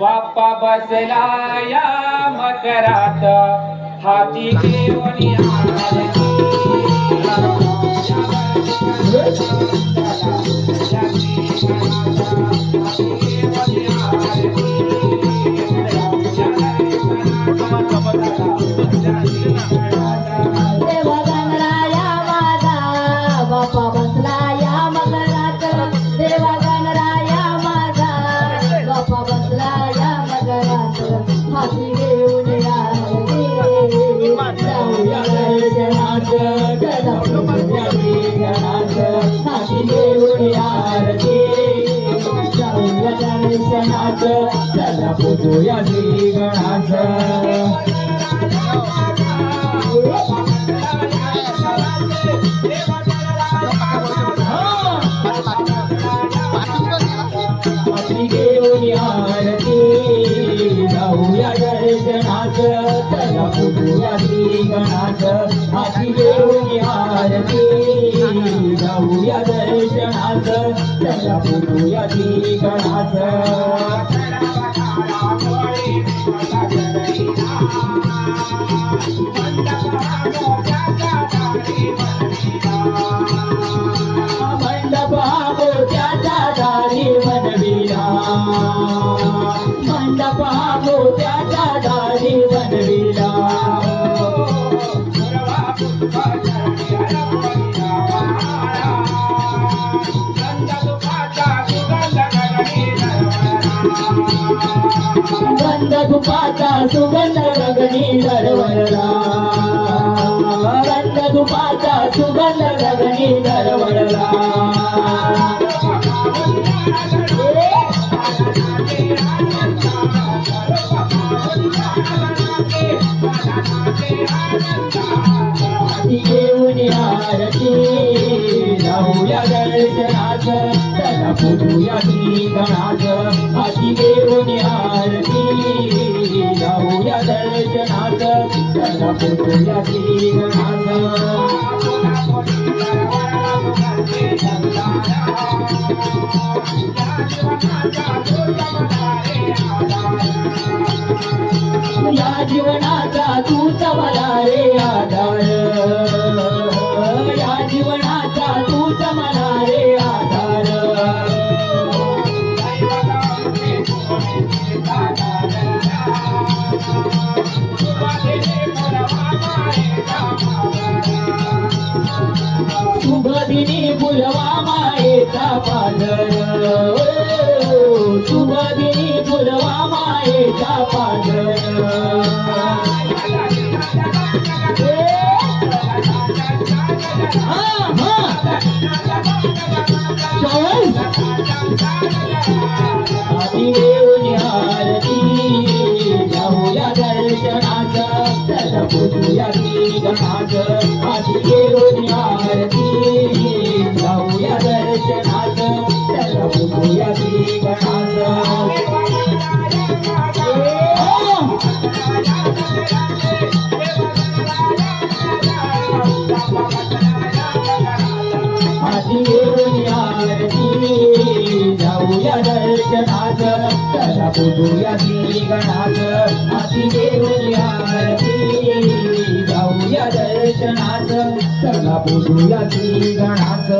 बाप्पा बसला या मकरात. हाती घेऊन दर्शनात त्याला पुजूया श्री गणाचं. आपली घेऊन आरती जाऊया दर्शनाच चला पुजूया श्री गणाच. हाती घेऊन आरती जाऊया त्याच्या चला गणाच मंडप गंध धुपाचा सुगंध गगनी दरवळला. गंध धुपाचा सुगंध गगनी दरवळला. त्याला बोलूया श्री गणाच अशी घेऊन आरती. जाऊया दर्शनाच त्याला बोलूया श्री गणाच या जीवनाचा तू मला रे. मायेचा पाझर मायेचा चल जाऊया दर्शनाच त्याला गणाच आधी पुजूया श्री गणात आधी घेऊन आरती जाऊया दर्शनात त्याला पुजूया श्री गणात